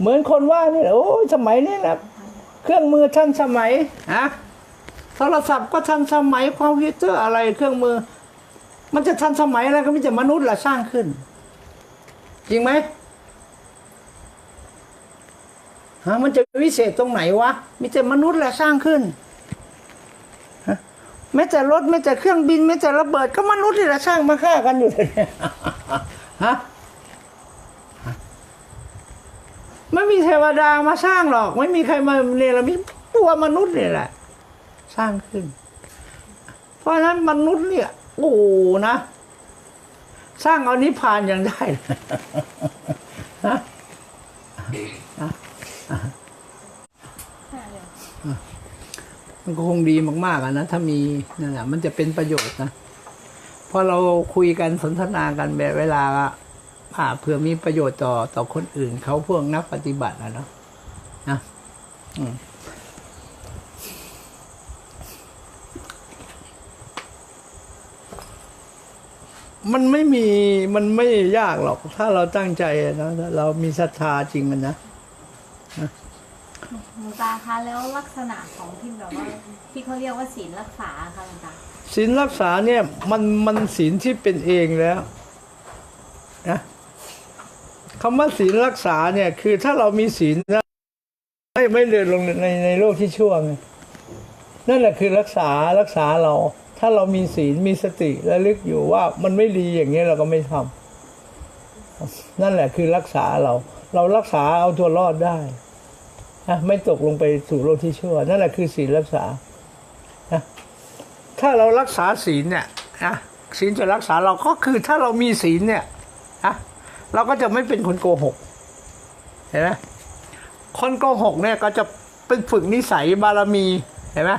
เหมือนคนว่านี่แหละโอ้ยสมัยนี้นะเครื่องมือทันสมัยฮะโทรศัพท์ก็ทันสมัยคอมพิวเตอร์อะไรเครื่องมือ มันจะทันสมัยอะไรก็ไมแต่จะมนุษย์ละสร้างขึ้น จริงไหมฮะมันจะวิเศษตรงไหนวะมีแต่มนุษย์แหละสร้างขึ้นฮะแม้แต่รถแม้แต่เครื่องบินแม้แต่ระเบิดก็มนุษย์นี่แหละสร้างมาฆ่ากันอยู่เลยฮะ ไม่มี เทวดามาสร้างหรอก ไม่มีใครมาเนรมิตตัวมนุษย์เนี่ยแหละ สร้างขึ้น เพราะฉะนั้นมนุษย์เนี่ย โอ้นะ สร้างเอานิพพานยังได้เลยฮะมันก็คงดีมากๆอะนะ ถ้ามีนั่นแหละมันจะเป็นประโยชน์นะพอเราคุยกันสนทนากันแบบเวลา อ่าเพื่อมีประโยชน์ต่อต่อคนอื่น เขาพวกนักปฏิบัตินะเนาะนะอืมมันไม่มีมันไม่ยากหรอก ถ้าเราตั้งใจอะนะถ้าเรามีศรัทธาจริงมันนะหลวงตาคะแล้วลักษณะของที่แบบว่าที่เขาเรียกว่าศีลรักษาค่ะหลวงตาศีลรักษาเนี่ยมันมันศีลที่เป็นเองแล้วนะ คำว่าศีลรักษาเนี่ยคือถ้าเรามีศีลนะไม่ไม่เดินลงในในโลกที่ชั่วไงนั่นแหละคือรักษารักษาเรา ถ้าเรามีศีลมีสติและลึกอยู่ว่ามันไม่ดีอย่างนี้เราก็ไม่ทำนั่นแหละคือรักษาเรา เรารักษาเอาตัวรอดได้นะไม่ตกลงไปสู่โลกที่ชั่ว นั่นแหละคือศีลรักษาถ้าเรารักษาศีลเนี่ยนะศีลจะรักษาเราก็คือถ้าเรามีศีลเนี่ย เราก็จะไม่เป็นคนโกหกเห็นไหมคนโกหกเนี่ยก็จะเป็นฝึกนิสัยบารมีเห็นไหม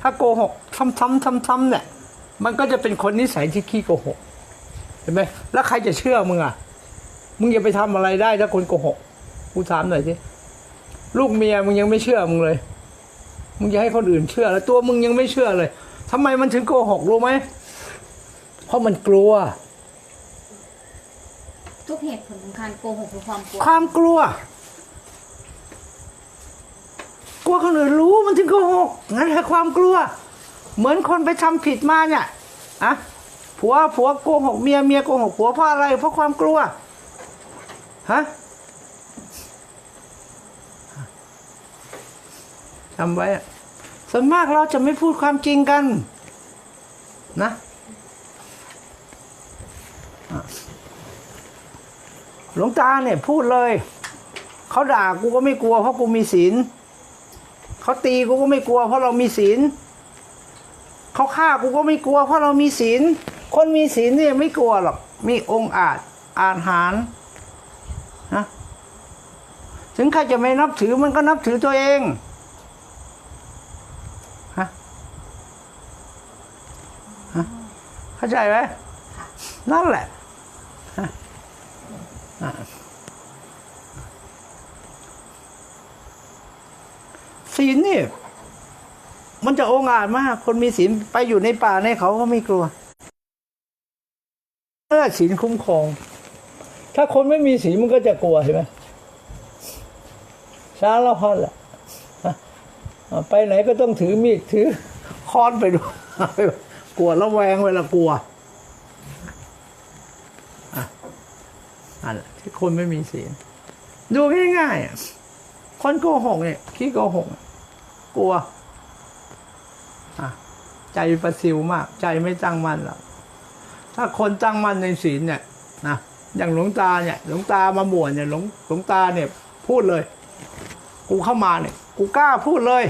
ถ้าโกหกซ้ำๆซ้ำๆเนี่ยมันก็จะเป็นคนนิสัยที่ขี้โกหกเห็นไหมแล้วใครจะเชื่อมึงอะมึงจะไปทำอะไรได้ถ้าคนโกหกกูถามหน่อยสิลูกเมียมึงยังไม่เชื่อมึงเลย มึงจะให้คนอื่นเชื่อ แล้วตัวมึงยังไม่เชื่อเลยทำไมมันถึงโกหกรู้ไหมเพราะมันกลัว ทุกเหตุผลของการโกหกคือความกลัวความกลัว กลัวคนอื่นรู้มันถึงโกหกนั่นแหละความกลัว เหมือนคนไปทำผิดมาเนี่ยอะผัวผัวโกหกเมียเมียโกหกผัวเพราะอะไรเพราะความกลัวฮะจำไว้อะส่วนมากเราจะไม่พูดความจริงกัน นะ อะ หลวงตาเนี่ยพูดเลยเขาด่ากูก็ไม่กลัวเพราะกูมีศีลเขาตีกูก็ไม่กลัว เพราะเรามีศีลเขาฆ่ากูก็ไม่กลัว เพราะเรามีศีลคนมีศีลเนี่ยไม่กลัวหรอกมีองค์อาจอาหารนะถึงใครจะไม่นับถือมันก็นับถือตัวเองฮะฮะเข้าใจไหมนั่นแหละ ศีลนี่มันจะองอาจมาก คนมีศีลไปอยู่ในป่าในเขาก็ไม่กลัวเออศีลคุ้มครอง ถ้าคนไม่มีศีลมันก็จะกลัวเห็นไหมสารพัดแหละฮะอะไปไหนก็ต้องถือมีดถือค้อนไปดูกลัวระแวงเวลากลัวอะ อันที่คนไม่มีศีลดูง่ายๆอะคนโกหกเนี่ยขี้โกหก กลัวใจประสิวมาก ใจไม่ตั้งมั่นหรอกถ้าคนตั้งมั่นในศีลเนี่ยนะอย่างหลวงตาเนี่ย หลวงตามาบวชเนี่ยหลวงหลวงตาเนี่ย พูดเลย กูเข้ามาเนี่ย กูกล้าพูดเลย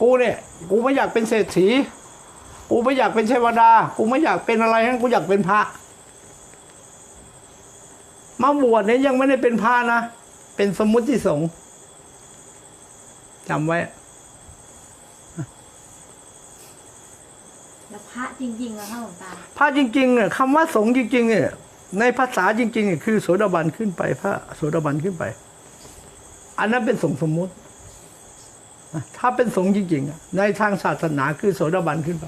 กูเนี่ย กูไม่อยากเป็นเศรษฐี กูไม่อยากเป็นเทวดา กูไม่อยากเป็นอะไรทั้งกูอยากเป็นพระ มาบวชเนี่ยยังไม่ได้เป็นพระนะ เป็นสมมุติสงฆ์จำไว้ แล้วพระจริงๆแล้วค่ะหลวงตา พระจริงๆเนี่ยคำว่าสงฆ์จริง ๆ เนี่ย ในภาษาจริงๆเนี่ยคือโสดาบันขึ้นไป พระโสดาบันขึ้นไป อันนั้นเป็นสงฆ์สมมุตินะถ้าเป็นสงฆ์จริงๆอะในทางศาสนาคือโสดาบันขึ้นไป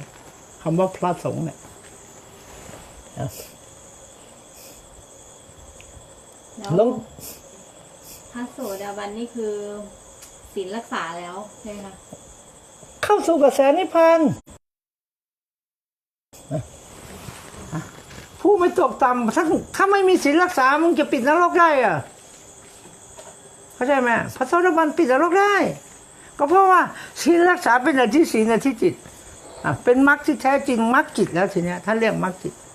คำว่าพระสงฆ์เนี่ย นะแล้วหลวงพระโสดาบันนี่คือศีลรักษาแล้วใช่ไหมคะเข้าสู่กระแสนิพพานผู้ไม่ตกต่ำถ้าถ้าไม่มีศีลรักษามึงจะปิดนรกได้เหรอะเข้าใจไหมพระโสดาบันปิดนรกได้ ก็เพราะว่าศีลรักษาเป็นอธิศีลอธิจิตอะเป็นมรรคที่แท้จริงมรรคจิตแล้วทีเนี้ยท่านเรียกมรรคจิตอะอะ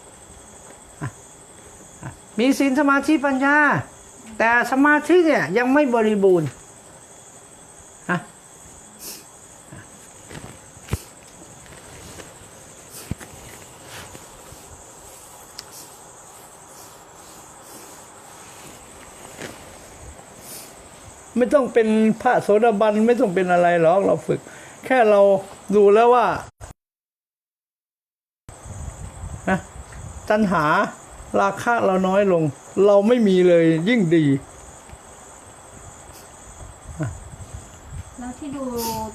มีศีลสมาธิปัญญา แต่สมาธิเนี่ยยังไม่บริบูรณ์อะไม่ต้องเป็นพระโสดาบันไม่ต้องเป็นอะไรหรอกเราฝึก แค่เราดูแล้วว่านะตัณหา ราคะเราน้อยลง เราไม่มีเลยยิ่งดี แล้วที่ดู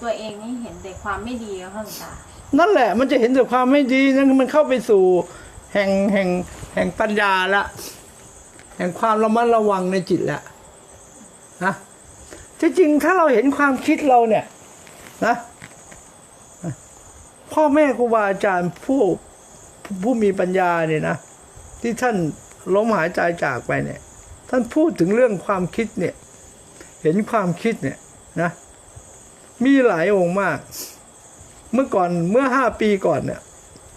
ตัวเองนี่เห็นแต่ความไม่ดีแล้วค่ะหลวงตานั่นแหละมันจะเห็นแต่ความไม่ดีนั่นมันเข้าไปสู่แห่งแห่งแห่งปัญญาละ แห่งความระมัดระวังในจิตละนะที่จริงถ้าเราเห็นความคิดเราเนี่ยนะพ่อแม่ครูบาอาจารย์ผู้ผู้มีปัญญาเนี่ยนะ ที่ท่านล้มหายใจจากไปเนี่ย ท่านพูดถึงเรื่องความคิดเนี่ย เห็นความคิดเนี่ยนะ มีหลายองค์มาก เมื่อก่อนเมื่อห้าปีก่อนเนี่ย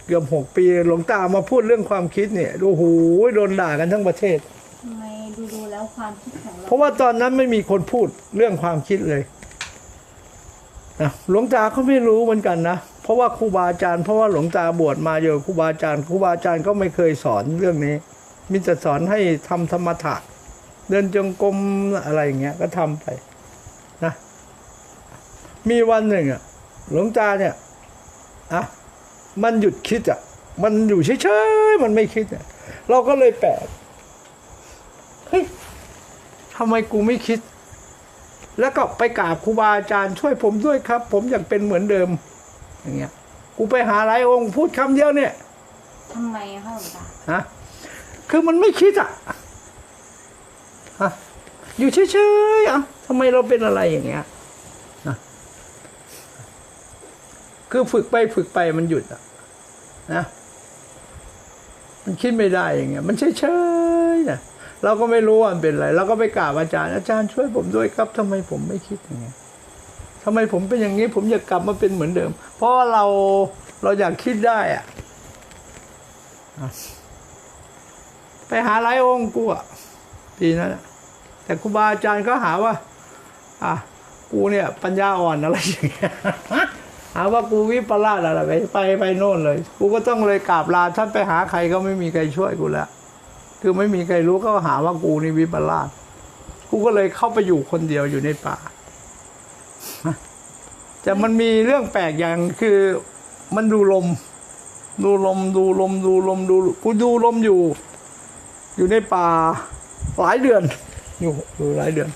เกือบหกปีหลวงตามาพูดเรื่องความคิดเนี่ยโอ้โหโดนด่ากันทั้งประเทศทำไมดูดูๆแล้วความคิดของเราเพราะว่าตอนนั้นไม่มีคนพูดเรื่องความคิดเลยนะหลวงตาก็ไม่รู้เหมือนกันนะ เพราะว่าครูบาอาจารย์เพราะว่าหลวงตาบวชมาเยอะครูบาอาจารย์ครูบาอาจารย์ก็ไม่เคยสอนเรื่องนี้ มีแต่สอนให้ทำธรรมถะเดินจงกรมอะไรอย่างเงี้ยก็ทำไปนะมีวันหนึ่งอะหลวงตาเนี่ยอะมันหยุดคิดอะมันอยู่เฉยๆมันไม่คิดอะเราก็เลยแปลกเฮ้ยทำไมกูไม่คิด แล้วก็ไปกราบครูบาอาจารย์ช่วยผมด้วยครับ ผมอยากเป็นเหมือนเดิม อย่างเงี้ยกูไปหาหลายองค์พูดคำเดียวเนี่ยทำไมอะคะหลวงตาฮะคือมันไม่คิดอะฮะอยู่เฉยๆอะทำไมเราเป็นอะไรอย่างเงี้ยนะคือฝึกไปฝึกไปมันหยุดอะนะมันคิดไม่ได้อย่างเงี้ย มันเฉยๆนะเราก็ไม่รู้ว่ามันเป็นอะไรเราก็ไปกราบอาจารย์อาจารย์ช่วยผมด้วยครับทำไมผมไม่คิดอย่างเงี้ย ทำไมผมเป็นอย่างนี้ ผมอยากกลับมาเป็นเหมือนเดิม เพราะว่าเราเราอยากคิดได้อะไปหาหลายองค์กูอะปีนั้นแต่ครูบาอาจารย์ก็หาว่า อะกูเนี่ยปัญญาอ่อนอะไรอย่างเงี้ยหาว่ากูวิปลาสอะไรไปไปไปโน่นเลย กูก็ต้องเลยกราบลาท่านไปหาใครก็ไม่มีใครช่วยกูแล้วคือไม่มีใครรู้ก็หาว่ากูนี่วิปลาสกูก็เลยเข้าไปอยู่คนเดียวอยู่ในป่า แต่มันมีเรื่องแปลกอย่างคือมันดูลม ดูลมดูลมดูลมดูกูดูลมอยู่ อยู่ในป่าหลายเดือน อยู่อยู่หลายเดือน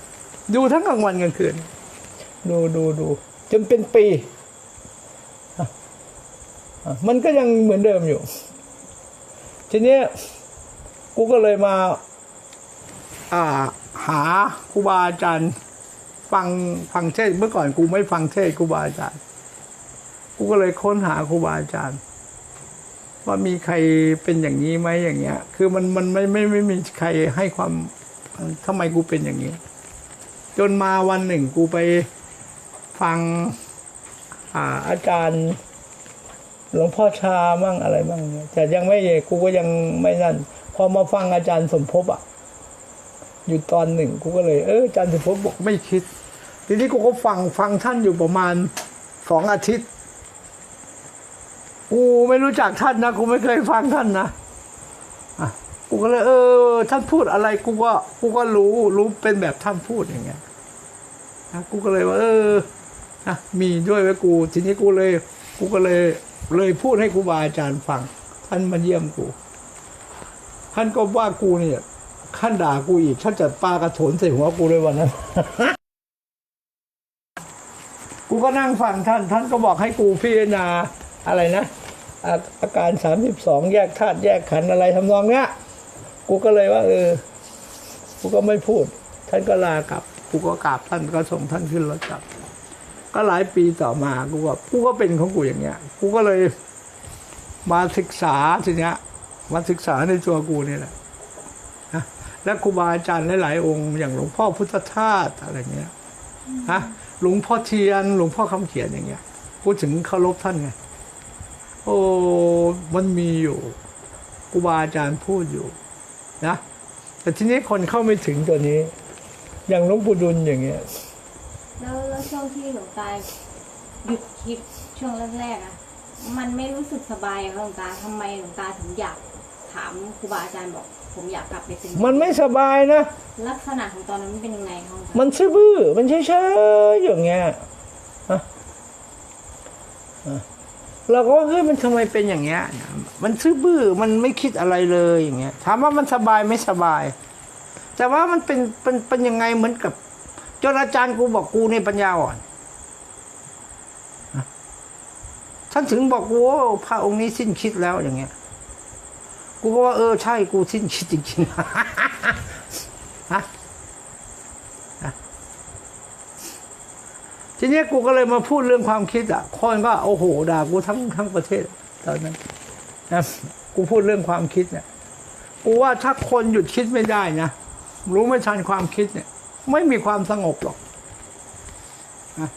ดูทั้งกลางวันกลางคืน ดูดูดูจนเป็นปีมันก็ยังเหมือนเดิมอยู่ ทีนี้กูก็เลยมา อ่า หาครูบาอาจารย์ ฟังฟังเทศเมื่อก่อนกูไม่ฟังเทศครูบาอาจารย์ กูก็เลยค้นหาครูบาอาจารย์ ว่ามีใครเป็นอย่างนี้ไหมอย่างเงี้ย คือมันมันไม่ไม่ไม่ไม่มีใครให้ความทำไมกูเป็นอย่างนี้ จนมาวันหนึ่งกูไปฟังอ่าอาจารย์หลวงพ่อชามั่งอะไรมั่งเนี่ยแต่ยังไม่กูก็ยังไม่นั่น พอมาฟังอาจารย์สมภพอะ อยู่ตอนหนึ่งกูก็เลย เอออาจารย์สมภพบอกไม่คิด ทีนี้กูก็ฟังฟังท่านอยู่ประมาณสองอาทิตย์ กูไม่รู้จักท่านนะกูไม่เคยฟังท่านนะอะกูก็เลยเออ ท่านพูดอะไรกูก็กูก็รู้รู้เป็นแบบท่านพูดอย่างเงี้ยนะกูก็เลยว่าเออนะมีด้วยไว้กู ทีนี้กูเลย กูก็เลยเลยพูดให้ครูบาอาจารย์ฟัง ท่านมาเยี่ยมกู ท่านก็ว่ากูเนี่ยท่านด่ากูอีกท่านจัดปลากระโถนใส่หัวกูเลยวันนั้น ก็นั่งฟังท่าน ท่านก็บอกให้กูพิจารณาอะไรนะ อาอาการสามสิบสองแยกธาตุแยกขันธ์อะไรทำนองเนี้ย กูก็เลยว่าเออ กูก็ไม่พูด ท่านก็ลากลับ กูก็กราบท่านก็ส่งท่านขึ้นรถกลับ ก็หลายปีต่อมา กูก็กูก็เป็นของกูอย่างเงี้ย กูก็เลยมาศึกษาทีเนี้ยมาศึกษาในตัวกูนี่แหละนะและครูบาอาจารย์หลายๆองค์ อย่างหลวงพ่อพุทธทาสอะไรเงี้ยฮะ หลวงพ่อเทียน หลวงพ่อคำเขียนอย่างเงี้ย พูดถึงเคารพท่านไง โอ้มันมีอยู่ครูบาอาจารย์พูดอยู่นะ แต่ทีนี้คนเข้าไม่ถึงตัวนี้ อย่างหลวงปู่ดุลอย่างเงี้ย แล้วแล้วช่วงที่หลวงตาหยุดคิดช่วงแรกๆอะมันไม่รู้สึกสบายอะหลวงตาทำไมหลวงตาถึงอยากถามครูบาอาจารย์บอก ผมอยากกลับไปเป็นมันไม่สบายนะ ลักษณะของตอนนั้นมันเป็นยังไงคะหลวงตามันซื่อบื้อมันเฉยๆอย่างเงี้ยฮะฮะเราก็ว่าเฮ้ยมันทำไมเป็นอย่างเงี้ย มันซื่อบื้อมันไม่คิดอะไรเลยอย่างเงี้ย ถามว่ามันสบายไม่สบาย แต่ว่ามันเป็นเป็นเป็นยังไงเหมือนกับจนอาจารย์กูบอกกูในปัญญาอ่อนฮะท่านถึงบอกกูว่าพระองค์นี้สิ้นคิดแล้วอย่างเงี้ย กูก็ว่าเออใช่กูสิ้นคิดจริงๆฮะทีเนี้ยกูก็เลยมาพูดเรื่องความคิดอะคนก็โอ้โหด่ากูทั้งทั้งประเทศตอนนั้นนะกูพูดเรื่องความคิดเนี่ยกูว่าถ้าคนหยุดคิดไม่ได้นะรู้ไม่ทันความคิดเนี่ย ไม่มีความสงบหรอกนะ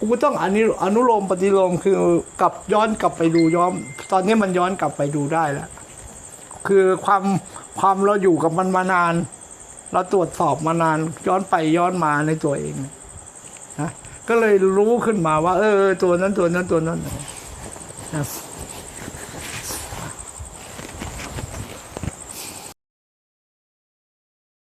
กูต้องอนุอนุโลมปฏิโลมคือกลับย้อนกลับไปดูย้อน ตอนนี้มันย้อนกลับไปดูได้แล้ว คือความความเราอยู่กับมันมานาน เราตรวจสอบมานาน ย้อนไปย้อนมาในตัวเองนะก็เลยรู้ขึ้นมาว่า เออ ตัวนั้นตัวนั้นตัวนั้นนะ